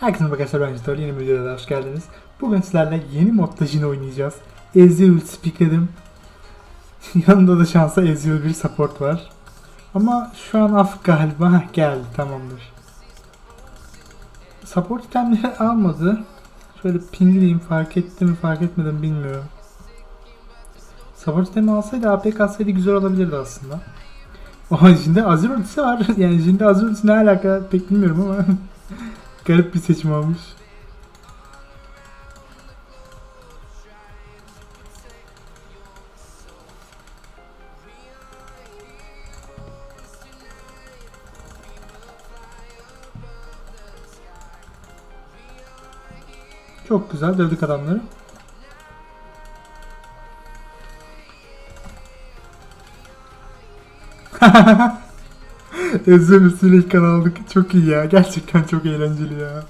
Herkese merhaba arkadaşlar ben Jitor. Yeni bir videoya daha hoş geldiniz. Bugün sizlerle yeni modda Jin oynayacağız. Ezreal spikledim. Yanında da şansa Ezreal bir support var. Ama şu an af galiba. Geldi tamamdır. Support itemleri almadı. Şöyle pingleyeyim fark etti mi fark etmedi mi bilmiyorum. Support itemi alsaydı AP kalsaydı güzel olabilirdi aslında. Oha Jin'de Azir ultisi var. Yani Jin'de Azir ultisi ne alaka pek bilmiyorum ama. Garip bir seçim olmuş. Çok güzel dövdük adamları. Ezreal üstüne ilk kan. Çok iyi ya. Gerçekten çok eğlenceli ya.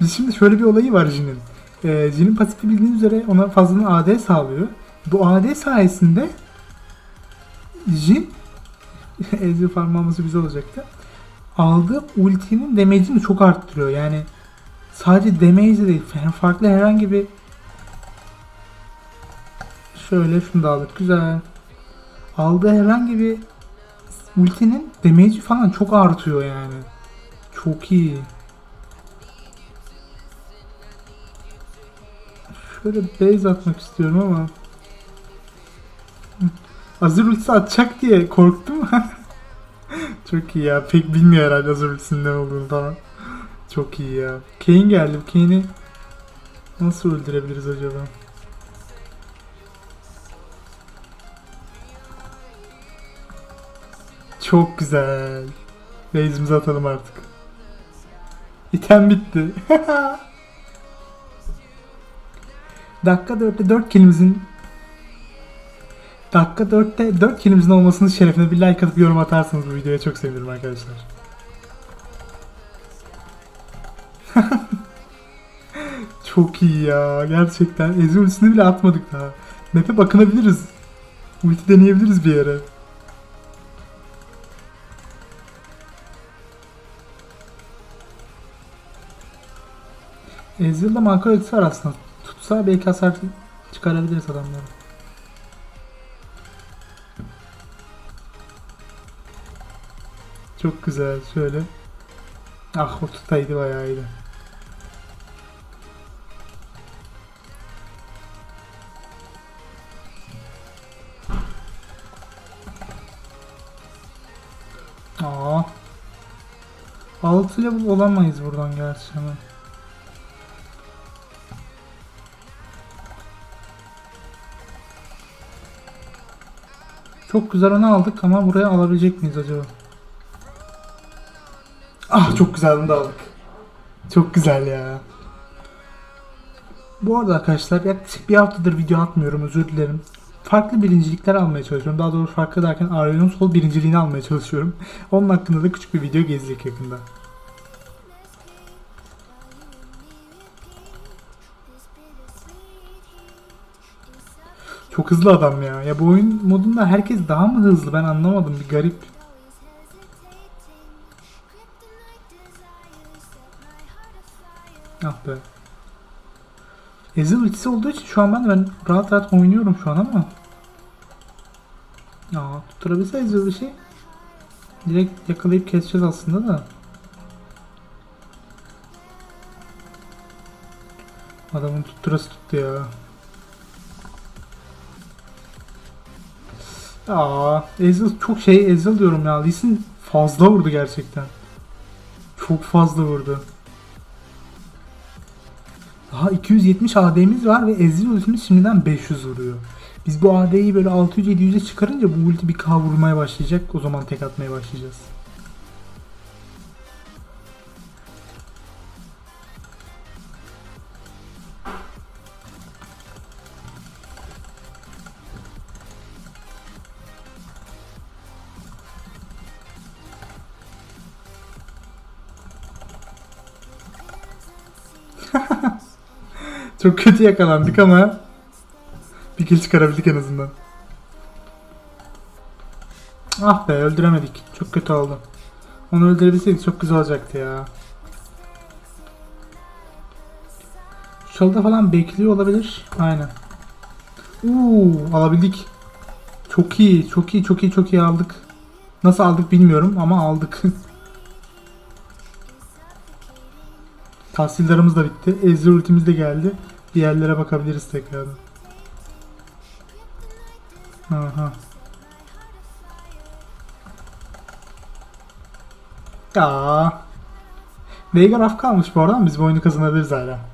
Biz şimdi şöyle bir olayı var Jin'in. Ee, Jin'in pasifi bildiğiniz üzere ona fazladan AD sağlıyor. Bu AD sayesinde Jin Ezreal farm alması güzel olacaktı. Aldığı ultinin damage'ini çok arttırıyor. Yani sadece damage de değil. farklı herhangi bir şöyle şunu da aldık. Güzel. Aldığı herhangi bir ultinin damage'i falan çok artıyor yani. Çok iyi. Şöyle base atmak istiyorum ama. Azir ultisi atacak diye korktum. çok iyi ya. Pek bilmiyor herhalde Azir ultisinin ne olduğunu falan. Çok iyi ya. Kayn geldi. Kayn'i nasıl öldürebiliriz acaba? Çok güzel. Base'imizi atalım artık. İtem bitti. Dakika 4'te 4 kilimizin Dakika 4'te 4 kilimizin olmasının şerefine bir like atıp yorum atarsanız bu videoya çok sevinirim arkadaşlar. çok iyi ya gerçekten. Ezreal ultisini bile atmadık daha. Map'e bakınabiliriz. Ulti deneyebiliriz bir yere. Ezreal'da makro ultisi var aslında. Tutsa belki hasar çıkarabiliriz adamları. Çok güzel şöyle. Ah o tutaydı bayağı iyiydi. Aa. 6 level olamayız buradan gerçi hemen. Çok güzel onu aldık ama buraya alabilecek miyiz acaba? Ah çok güzel onu da aldık. Çok güzel ya. Bu arada arkadaşlar yaklaşık bir haftadır video atmıyorum özür dilerim. Farklı birincilikler almaya çalışıyorum. Daha doğrusu farklı derken Arion'un sol birinciliğini almaya çalışıyorum. Onun hakkında da küçük bir video gelecek yakında. Çok hızlı adam ya. Ya bu oyun modunda herkes daha mı hızlı ben anlamadım. Bir garip. Ah be. Ezil ultisi olduğu için şu an ben, ben rahat rahat oynuyorum şu an ama. Ya tutturabilse Ezil şey. Direkt yakalayıp keseceğiz aslında da. Adamın tutturası tuttu ya. Aa, Ezreal çok şey Ezreal diyorum ya. Lee fazla vurdu gerçekten. Çok fazla vurdu. Daha 270 AD'miz var ve Ezreal ultimiz şimdiden 500 vuruyor. Biz bu AD'yi böyle 600-700'e çıkarınca bu ulti bir K vurmaya başlayacak. O zaman tek atmaya başlayacağız. Çok kötü yakalandık ama bir kill çıkarabildik en azından. Ah be öldüremedik. Çok kötü oldu. Onu öldürebilseydik çok güzel olacaktı ya. Çalıda falan bekliyor olabilir. Aynen. Uuu alabildik. Çok iyi, çok iyi, çok iyi, çok iyi aldık. Nasıl aldık bilmiyorum ama aldık. Tahsillerimiz da bitti. Ezreal ultimiz de geldi. Bir yerlere bakabiliriz tekrardan. Aha. Ya. Veigar af kalmış bu arada biz bu oyunu kazanabiliriz hala.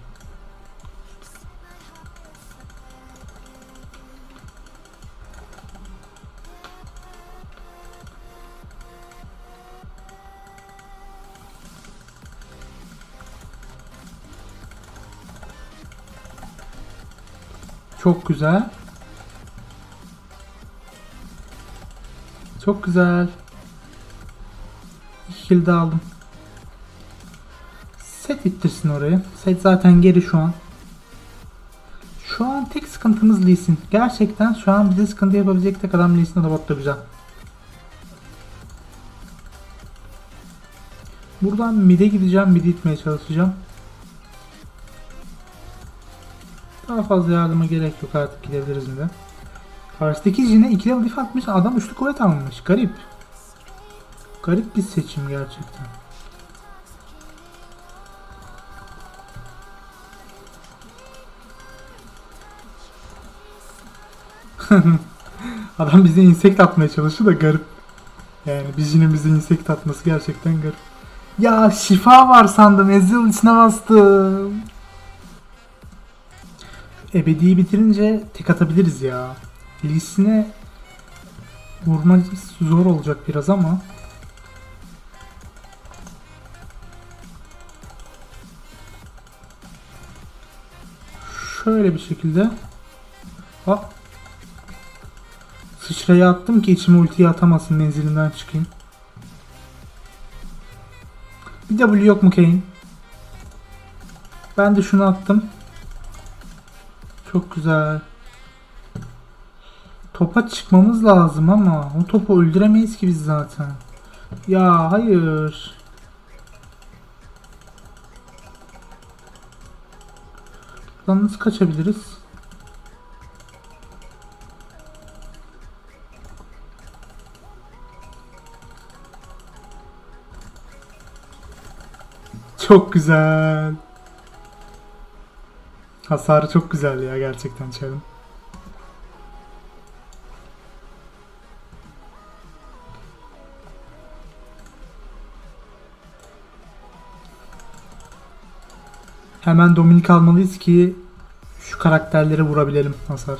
Çok güzel. Çok güzel. İki de aldım. Set bittirsin orayı. Set zaten geri şu an. Şu an tek sıkıntımız Lee. Gerçekten şu an bize sıkıntı yapabilecek tek adam Lee Sin o da botta güzel. Buradan mid'e gideceğim. Mid'e gitmeye çalışacağım. Fazla yardıma gerek yok artık gidebiliriz mid'e. Karşıdaki Jin'e 2 level atmış. Adam üçlü kuvvet almış. Garip. Garip bir seçim gerçekten. Adam bize insekt atmaya çalışıyor da garip. Yani bizinin bize insekt atması gerçekten garip. Ya şifa var sandım. Ezreal içine bastım. Ebedi'yi bitirince tek atabiliriz ya. Lisine vurma zor olacak biraz ama. Şöyle bir şekilde. Hop. Sıçrayı attım ki içime ultiyi atamasın menzilinden çıkayım. Bir W yok mu Kane? Ben de şunu attım. Çok güzel. Topa çıkmamız lazım ama o topu öldüremeyiz ki biz zaten. Ya hayır. Buradan nasıl kaçabiliriz? Çok güzel. Hasarı çok güzel ya gerçekten Çar'ın. Hemen Dominik almalıyız ki şu karakterleri vurabilelim hasar.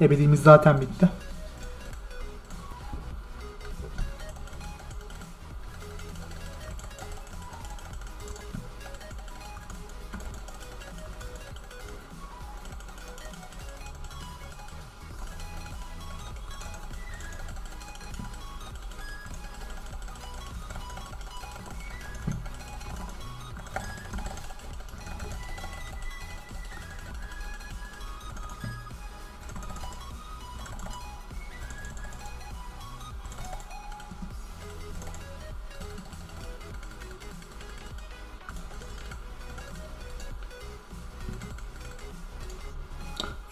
Ebediğimiz zaten bitti.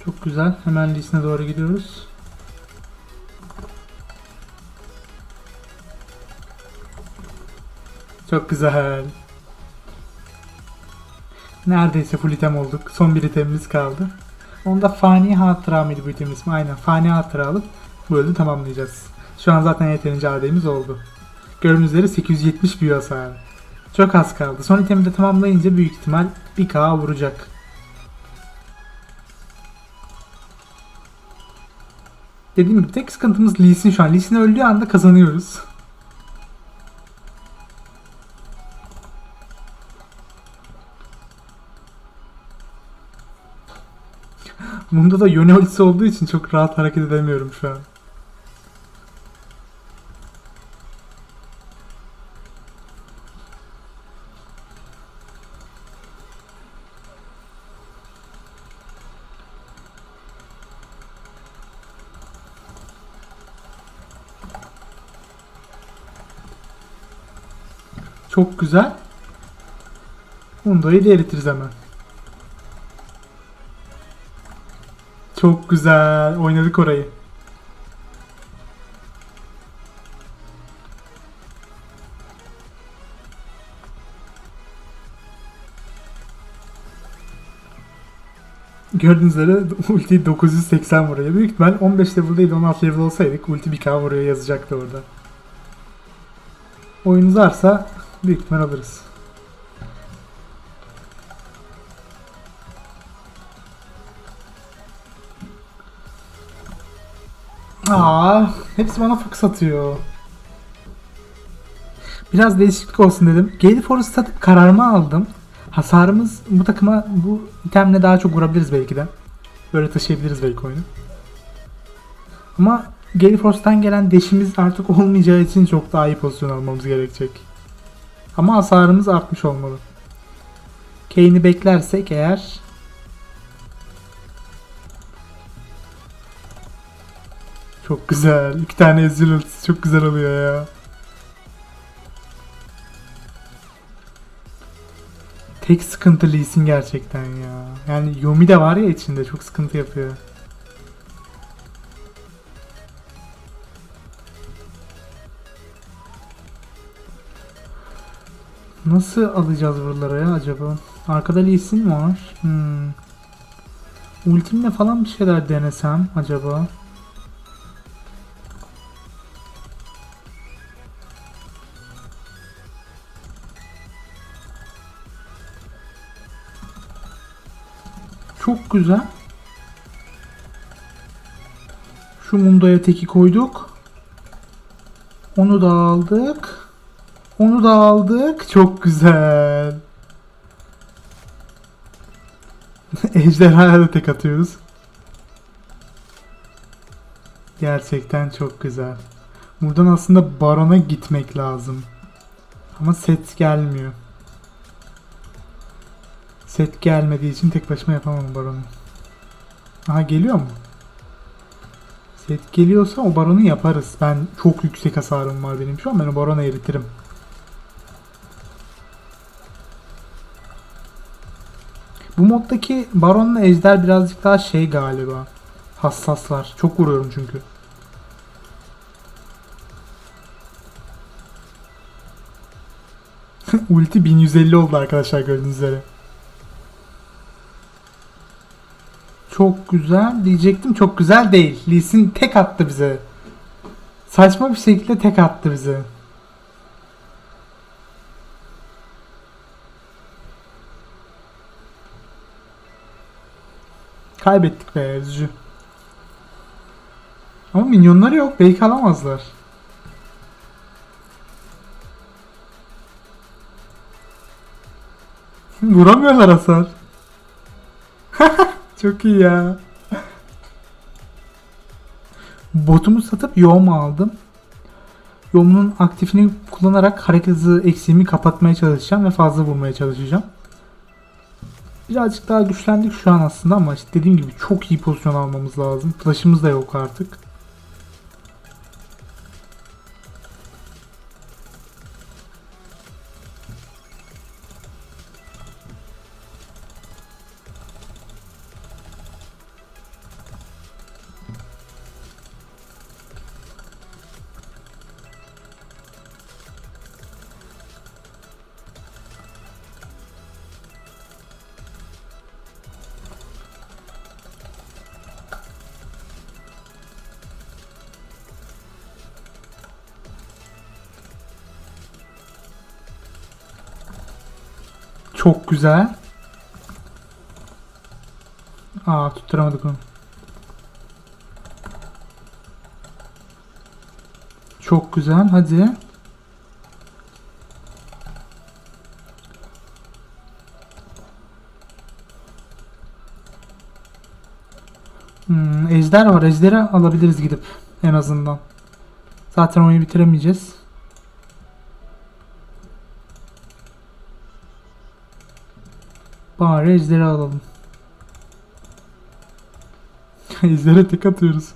Çok güzel. Hemen listine doğru gidiyoruz. Çok güzel. Neredeyse full item olduk. Son bir itemimiz kaldı. Onda fani hatıra mıydı bu item ismi? Aynen. Fani hatıra alıp bu bölümü tamamlayacağız. Şu an zaten yeterince ademiz oldu. Gördüğünüz üzere 870 büyü hasarı. Çok az kaldı. Son itemi de tamamlayınca büyük ihtimal 1k vuracak. Dediğim gibi tek sıkıntımız Lee Sin şu an. Lee Sin öldüğü anda kazanıyoruz. Bunda da Yone ultisi olduğu için çok rahat hareket edemiyorum şu an. Çok güzel. Mundo'yu da eritiriz hemen. Çok güzel. Oynadık orayı. Gördüğünüz üzere ulti 980 vuruyor. Büyük ihtimal 15 level değil 16 level olsaydık ulti 1k vuruyor yazacaktı orada. Oyun uzarsa büyük ihtimal alırız. Aa, hepsi bana fokus atıyor. Biraz değişiklik olsun dedim. Gale Force satıp kararımı aldım. Hasarımız bu takıma bu itemle daha çok vurabiliriz belki de. Böyle taşıyabiliriz belki oyunu. Ama Gale Force'tan gelen deşimiz artık olmayacağı için çok daha iyi pozisyon almamız gerekecek. Ama hasarımız artmış olmalı. Kane'i beklersek eğer Çok güzel. İki tane Ezreal çok güzel oluyor ya. Tek sıkıntı Lee Sin gerçekten ya. Yani Yumi de var ya içinde çok sıkıntı yapıyor. Nasıl alacağız buraları ya acaba? Arkada Lee var. Hmm. Ultimle falan bir şeyler denesem acaba? Çok güzel. Şu Mundo'ya teki koyduk. Onu da aldık. Onu da aldık. Çok güzel. Ejderhaya da tek atıyoruz. Gerçekten çok güzel. Buradan aslında Baron'a gitmek lazım. Ama set gelmiyor. Set gelmediği için tek başıma yapamam Baron'u. Aha geliyor mu? Set geliyorsa o Baron'u yaparız. Ben çok yüksek hasarım var benim şu an. Ben o Baron'u eritirim. Bu moddaki Baron'la Ejder birazcık daha şey galiba. Hassaslar. Çok vuruyorum çünkü. Ulti 1150 oldu arkadaşlar gördüğünüz üzere. Çok güzel diyecektim. Çok güzel değil. Lee Sin tek attı bize. Saçma bir şekilde tek attı bize. Kaybettik be üzücü. Ama minyonları yok. Belki alamazlar. Vuramıyorlar hasar. Çok iyi ya. Botumu satıp yoğumu aldım. Yoğumun aktifini kullanarak hareket hızı eksiğimi kapatmaya çalışacağım ve fazla vurmaya çalışacağım. Birazcık daha güçlendik şu an aslında ama işte dediğim gibi çok iyi pozisyon almamız lazım. Flash'ımız da yok artık. Çok güzel. Aa tutturamadık onu. Çok güzel. Hadi. Hmm, ejder var. Ejderi alabiliriz gidip en azından. Zaten oyunu bitiremeyeceğiz. Bari ejderi alalım. Ejdere tek atıyoruz.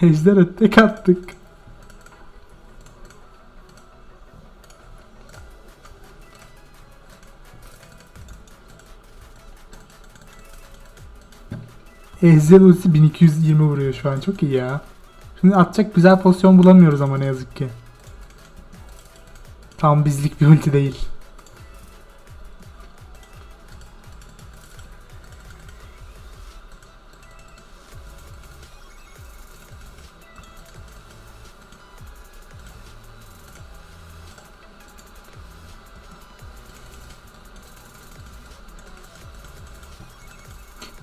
Ejdere tek attık. Ezreal ultisi 1220 vuruyor şu an. Çok iyi ya. Şimdi atacak güzel pozisyon bulamıyoruz ama ne yazık ki. Tam bizlik bir ulti değil.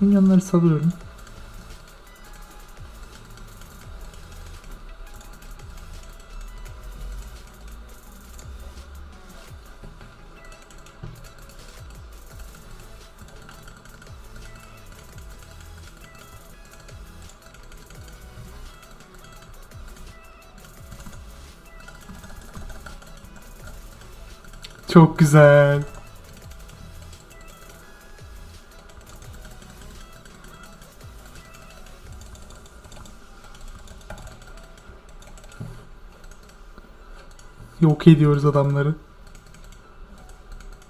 Minyonları salıyorum. Çok güzel. Yok ediyoruz adamları.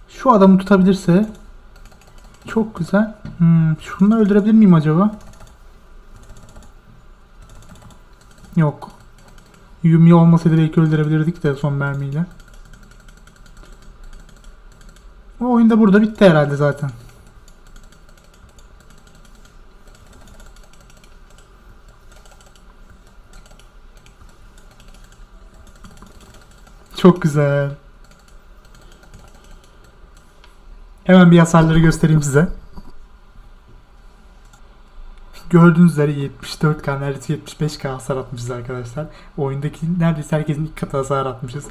Şu adamı tutabilirse çok güzel. Hmm, şunu öldürebilir miyim acaba? Yok. Yumi olmasaydı belki öldürebilirdik de son mermiyle. O oyunda burada bitti herhalde zaten. Çok güzel. Hemen bir hasarları göstereyim size. Gördüğünüz üzere 74k neredeyse 75k hasar atmışız arkadaşlar. Oyundaki neredeyse herkesin ilk katı hasar atmışız.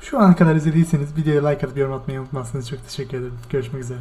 Şu ana kadar izlediyseniz videoya like atıp yorum atmayı unutmazsanız çok teşekkür ederim. Görüşmek üzere.